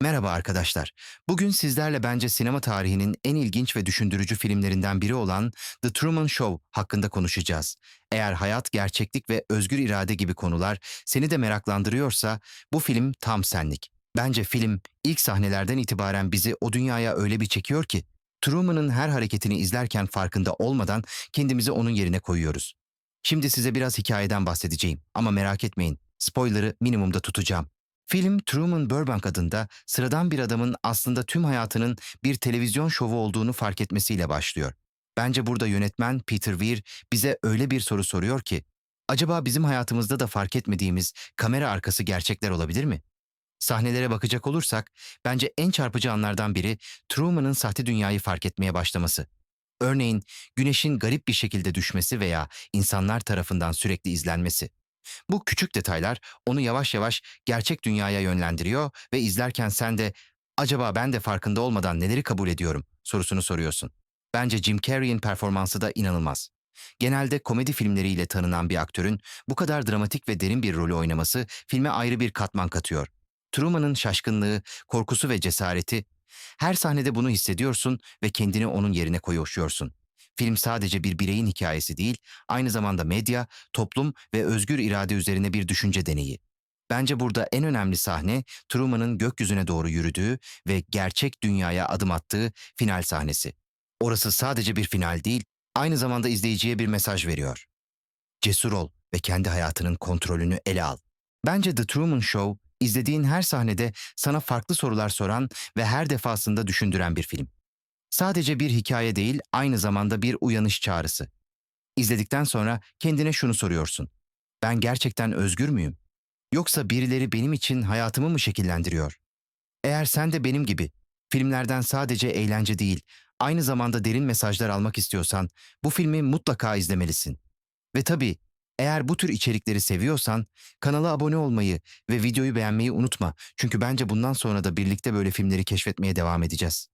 Merhaba arkadaşlar. Bugün sizlerle bence sinema tarihinin en ilginç ve düşündürücü filmlerinden biri olan The Truman Show hakkında konuşacağız. Eğer hayat, gerçeklik ve özgür irade gibi konular seni de meraklandırıyorsa bu film tam senlik. Bence film ilk sahnelerden itibaren bizi o dünyaya öyle bir çekiyor ki Truman'ın her hareketini izlerken farkında olmadan kendimizi onun yerine koyuyoruz. Şimdi size biraz hikayeden bahsedeceğim ama merak etmeyin. Spoiler'ı minimumda tutacağım. Film Truman Burbank adında sıradan bir adamın aslında tüm hayatının bir televizyon şovu olduğunu fark etmesiyle başlıyor. Bence burada yönetmen Peter Weir bize öyle bir soru soruyor ki, acaba bizim hayatımızda da fark etmediğimiz kamera arkası gerçekler olabilir mi? Sahnelere bakacak olursak, bence en çarpıcı anlardan biri Truman'ın sahte dünyayı fark etmeye başlaması. Örneğin güneşin garip bir şekilde düşmesi veya insanlar tarafından sürekli izlenmesi. Bu küçük detaylar onu yavaş yavaş gerçek dünyaya yönlendiriyor ve izlerken sen de acaba ben de farkında olmadan neleri kabul ediyorum sorusunu soruyorsun. Bence Jim Carrey'in performansı da inanılmaz. Genelde komedi filmleriyle tanınan bir aktörün bu kadar dramatik ve derin bir rolü oynaması filme ayrı bir katman katıyor. Truman'ın şaşkınlığı, korkusu ve cesareti her sahnede bunu hissediyorsun ve kendini onun yerine koyuyorsun. Film sadece bir bireyin hikayesi değil, aynı zamanda medya, toplum ve özgür irade üzerine bir düşünce deneyi. Bence burada en önemli sahne Truman'ın gökyüzüne doğru yürüdüğü ve gerçek dünyaya adım attığı final sahnesi. Orası sadece bir final değil, aynı zamanda izleyiciye bir mesaj veriyor. Cesur ol ve kendi hayatının kontrolünü ele al. Bence The Truman Show, izlediğin her sahnede sana farklı sorular soran ve her defasında düşündüren bir film. Sadece bir hikaye değil, aynı zamanda bir uyanış çağrısı. İzledikten sonra kendine şunu soruyorsun. Ben gerçekten özgür müyüm? Yoksa birileri benim için hayatımı mı şekillendiriyor? Eğer sen de benim gibi filmlerden sadece eğlence değil, aynı zamanda derin mesajlar almak istiyorsan bu filmi mutlaka izlemelisin. Ve tabii eğer bu tür içerikleri seviyorsan kanala abone olmayı ve videoyu beğenmeyi unutma. Çünkü bence bundan sonra da birlikte böyle filmleri keşfetmeye devam edeceğiz.